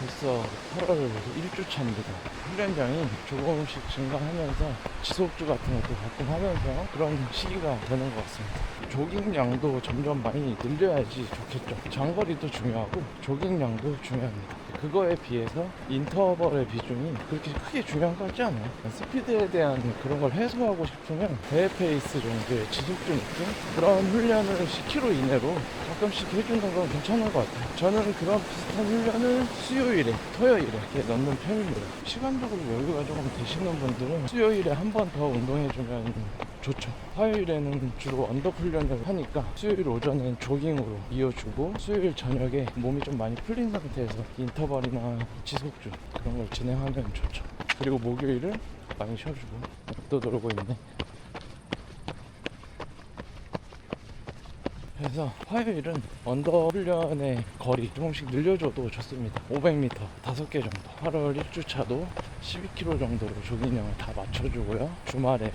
벌써 8월 1주차입니다. 훈련장이 조금씩 증가하면서 지속주 같은 것도 가끔 하면서 그런 시기가 되는 것 같습니다. 조깅량도 점점 많이 늘려야지 좋겠죠. 장거리도 중요하고 조깅량도 중요합니다. 그거에 비해서 인터벌의 비중이 그렇게 크게 중요한 것 같지 않아요. 스피드에 대한 그런 걸 해소하고 싶으면 대회 페이스 정도의 지속주 느낌? 그런 훈련을 10km 이내로 가끔씩 해주는 건 괜찮은 것 같아요. 저는 그런 비슷한 훈련을 수요일에, 토요일에 이렇게 넣는 편입니다. 시간적으로 여유가 조금 되시는 분들은 수요일에 한 번 더 운동해주면 좋죠. 화요일에는 주로 언덕 훈련을 하니까 수요일 오전엔 조깅으로 이어주고 수요일 저녁에 몸이 좀 많이 풀린 상태에서 인터벌이나 지속주 그런 걸 진행하면 좋죠. 그리고 목요일은 많이 쉬어주고 또 돌고 있네. 그래서 화요일은 언더 훈련의 거리 조금씩 늘려줘도 좋습니다. 500m 5개 정도. 8월 1주차도 12km 정도로 조깅량을 다 맞춰주고요. 주말에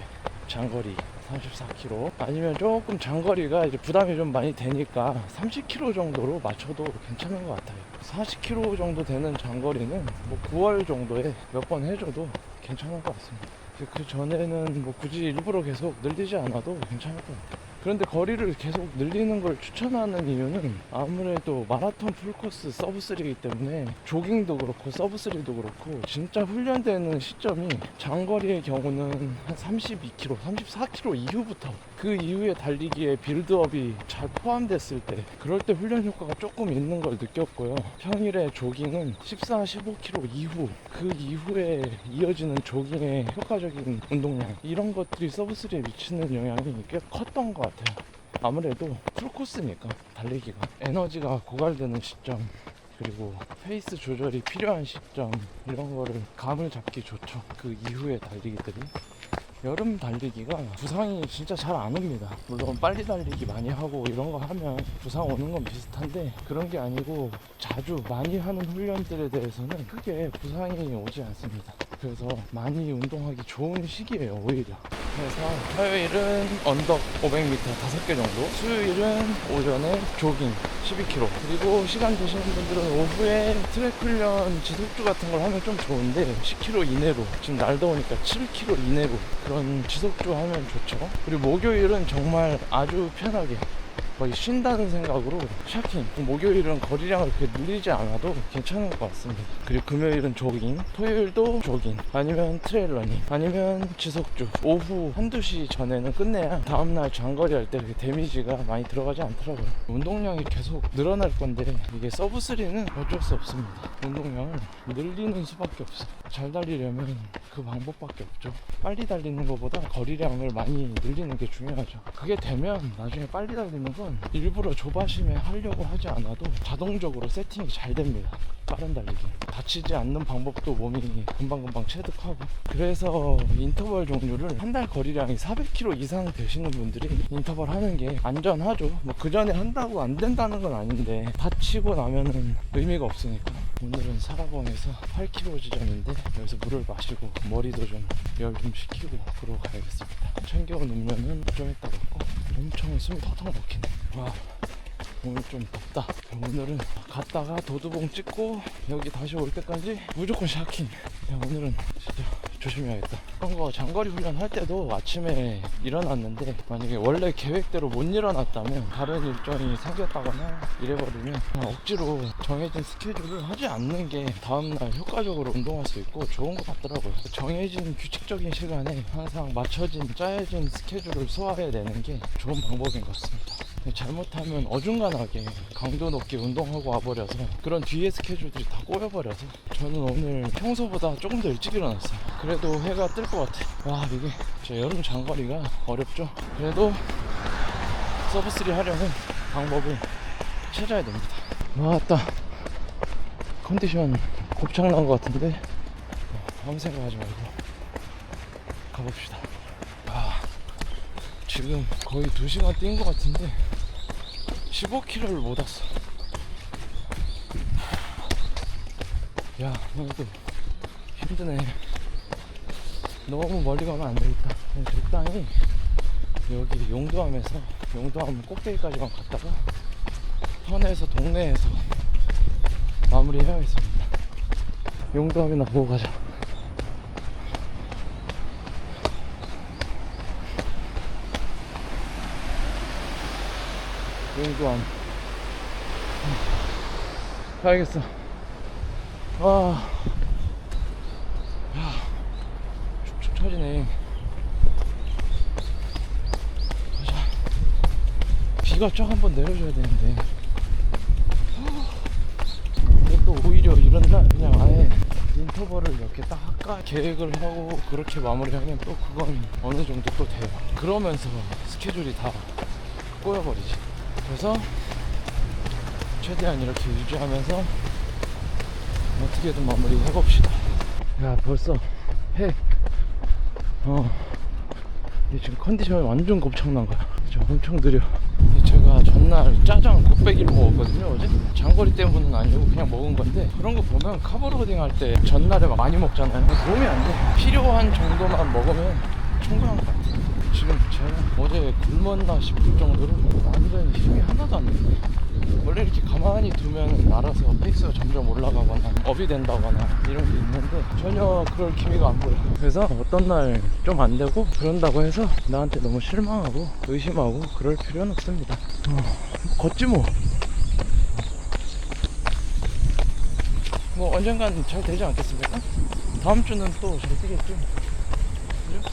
장거리 34km 아니면 조금 장거리가 이제 부담이 좀 많이 되니까 30km 정도로 맞춰도 괜찮은 것 같아요. 40km 정도 되는 장거리는 뭐 9월 정도에 몇 번 해줘도 괜찮을 것 같습니다. 그 전에는 뭐 굳이 일부러 계속 늘리지 않아도 괜찮을 것 같아요. 그런데 거리를 계속 늘리는 걸 추천하는 이유는 아무래도 마라톤 풀코스 서브3이기 때문에 조깅도 그렇고 서브3도 그렇고 진짜 훈련되는 시점이 장거리의 경우는 한 32km, 34km 이후부터 그 이후에 달리기에 빌드업이 잘 포함됐을 때 그럴 때 훈련 효과가 조금 있는 걸 느꼈고요. 평일에 조깅은 14, 15km 이후 그 이후에 이어지는 조깅의 효과적인 운동량 이런 것들이 서브3에 미치는 영향이 꽤 컸던 것 같아요. 아무래도 풀코스니까 달리기가 에너지가 고갈되는 시점 그리고 페이스 조절이 필요한 시점 이런 거를 감을 잡기 좋죠. 그 이후의 달리기들이 여름 달리기가 부상이 진짜 잘 안 옵니다. 물론 빨리 달리기 많이 하고 이런 거 하면 부상 오는 건 비슷한데 그런 게 아니고 자주 많이 하는 훈련들에 대해서는 크게 부상이 오지 않습니다. 그래서 많이 운동하기 좋은 시기예요, 오히려. 그래서 화요일은 언덕 500m 5개 정도, 수요일은 오전에 조깅 12km, 그리고 시간 되시는 분들은 오후에 트랙 훈련 지속주 같은 걸 하면 좀 좋은데 10km 이내로 지금 날 더우니까 7km 이내로 그런 지속주 하면 좋죠. 그리고 목요일은 정말 아주 편하게 거의 쉰다는 생각으로 샤킹 목요일은 거리량을 그렇게 늘리지 않아도 괜찮은 것 같습니다. 그리고 금요일은 조깅 토요일도 조깅 아니면 트레일 러닝 아니면 지속주. 오후 한두 시 전에는 끝내야 다음날 장거리 할 때 데미지가 많이 들어가지 않더라고요. 운동량이 계속 늘어날 건데 이게 서브3는 어쩔 수 없습니다. 운동량을 늘리는 수밖에 없어 잘 달리려면 그 방법밖에 없죠. 빨리 달리는 것보다 거리량을 많이 늘리는 게 중요하죠. 그게 되면 나중에 빨리 달리는 건 일부러 조바심에 하려고 하지 않아도 자동적으로 세팅이 잘 됩니다. 빠른 달리기. 다치지 않는 방법도 몸이 금방금방 체득하고. 그래서 인터벌 종류를 한 달 거리량이 400km 이상 되시는 분들이 인터벌 하는 게 안전하죠. 뭐 그 전에 한다고 안 된다는 건 아닌데 다치고 나면은 의미가 없으니까. 오늘은 사라봉에서 8km 지점인데 여기서 물을 마시고 머리도 좀 열 좀 식히고 그러고 가야겠습니다. 챙겨온 음료는 좀 이따 먹고 엄청 숨이 턱턱 막히네. 와 오늘 좀 덥다. 오늘은 갔다가 도두봉 찍고 여기 다시 올 때까지 무조건 샤킹. 야, 오늘은 진짜 조심해야겠다. 그런 거 장거리 훈련 할 때도 아침에 일어났는데 만약에 원래 계획대로 못 일어났다면 다른 일정이 생겼다거나 이래버리면 그냥 억지로 정해진 스케줄을 하지 않는 게 다음날 효과적으로 운동할 수 있고 좋은 것 같더라고요. 정해진 규칙적인 시간에 항상 맞춰진 짜여진 스케줄을 소화해내는 게 좋은 방법인 것 같습니다. 잘못하면 어중간하게 강도 높게 운동하고 와버려서 그런 뒤에 스케줄들이 다 꼬여버려서 저는 오늘 평소보다 조금 더 일찍 일어났어요. 그래도 해가 뜰 것 같아. 와 이게 저 여름 장거리가 어렵죠. 그래도 서브3 하려면 방법을 찾아야 됩니다. 왔다. 컨디션 곱창난 것 같은데 아무 생각하지 말고 가봅시다. 아, 지금 거의 2시간 뛴 것 같은데 15km를 못 왔어. 야, 오늘도 힘드네. 너무 멀리 가면 안 되겠다. 적당히 여기 용두암에서 용두암 꼭대기까지만 갔다가 현에서 동네에서 마무리해야겠습니다. 용담이나 보고 가자. 용담. 가야겠어. 와. 야, 축축 처지네. 가자. 비가 쫙 한번 내려줘야 되는데. 근데 또 오히려 이런 날 그냥 아예 인터벌을 이렇게 딱 할까 계획을 하고 그렇게 마무리하면 또 그건 어느 정도 또 돼요. 그러면서 스케줄이 다 꼬여버리지. 그래서 최대한 이렇게 유지하면서 어떻게든 마무리 해봅시다. 야 벌써 해. 어. 이게 지금 컨디션이 완전 곱창난 거야. 저 엄청 느려. 제가 전날 짜장 곱빼기를 먹었거든요 어제. 장거리 때문은 아니고 그냥 먹은 건데 그런 거 보면 카보로딩 할 때 전날에 막 많이 먹잖아요. 도움이 안 돼. 필요한 정도만 먹으면 충분한 것 같아요. 지금 제가 어제 굶었나 싶을 정도로 완전 힘이 하나도 안 나요. 원래 이렇게 가만히 알아서 페이스가 점점 올라가거나 업이 된다거나 이런 게 있는데 전혀 그럴 기미가 안 보여 그래서 어떤 날 좀 안 되고 그런다고 해서 나한테 너무 실망하고 의심하고 그럴 필요는 없습니다 어, 걷지 뭐. 뭐 언젠간 잘 되지 않겠습니까? 다음 주는 또잘 되겠죠 그죠?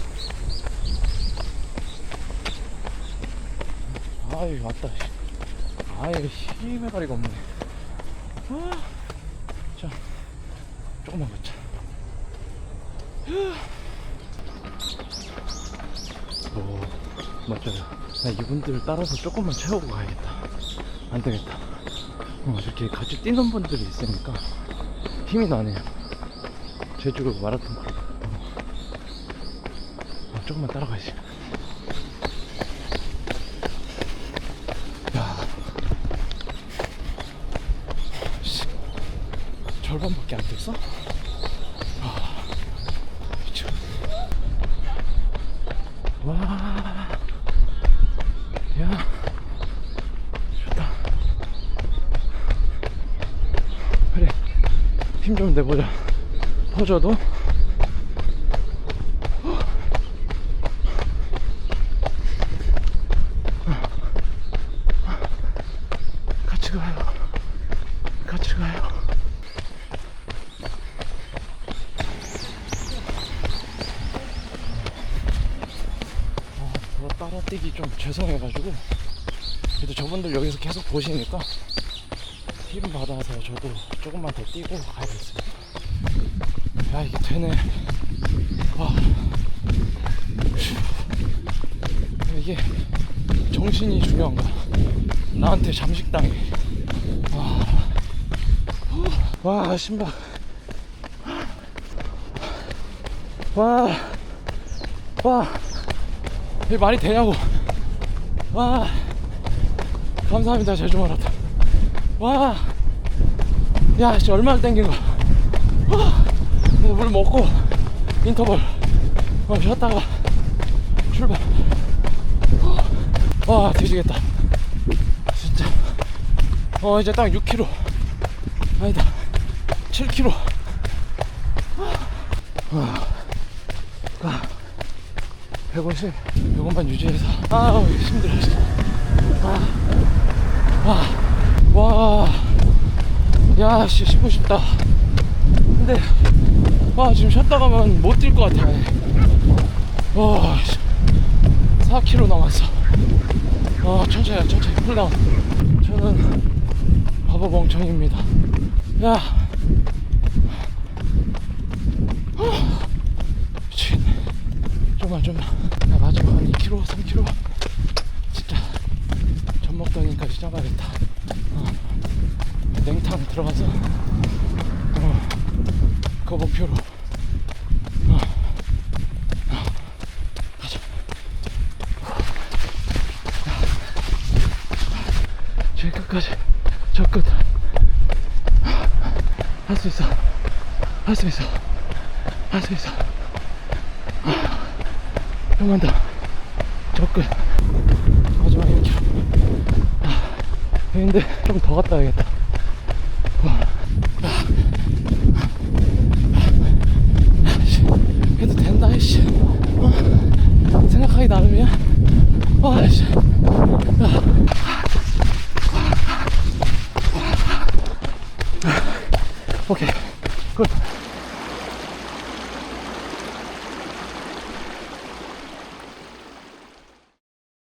아이 왔다 씨. 아예 힘의 가리가 없네. 아, 자, 조금만 걷자. 오, 맞아요. 나 이분들 따라서 조금만 채우고 가야겠다. 안 되겠다. 어, 이렇게 같이 뛰는 분들이 있으니까 힘이 나네요. 제주 마라톤 클럽. 어. 어, 조금만 따라가야지. 8번밖에 안 됐어? 아, 와, 야, 좋다. 그래, 힘 좀 내보자. 퍼져도 따라 뛰기 좀 죄송해가지고 그래도 저분들 여기서 계속 보시니까 힘 받아서 저도 조금만 더 뛰고 가야겠습니다. 야 이게 되네. 와. 휴. 이게 정신이 중요한 거야. 나한테 잠식당해. 와, 와 신발. 와, 와, 이게 말이 되냐고. 와, 감사합니다 제주 마라톤. 와, 야, 씨 얼마나 땡긴 거야. 와, 물 먹고 인터벌 어, 쉬었다가 출발. 와, 뒤지겠다. 진짜. 어, 이제 딱 6km. 아니다. 7km. 아, 아, 150. 이것만 유지해서. 아, 힘들어. 아, 와, 와. 야, 씨, 쉬고 싶다. 근데, 와, 지금 쉬었다 가면 못 뛸 것 같아. 와, 4km 남았어. 아 천천히 천천히 쿨다운 저는 바보 멍청입니다 야 아, 미치겠네 좀만 좀만 2km 3km 진짜 전목동인까지 잡아야겠다 어. 냉탕 들어가서 어. 그 목표로 어. 어. 가자 제일 끝까지 저 끝. 할 수 있어. 할 수 있어. 할 수 있어. 좀만 더. 접근 마지막 1km 아, 근데 좀 더 갔다 와야겠다. 아, 그래도 된다 씨. 어? 생각하기 나름이야. 어, 와씨. 아, 아, 오케이.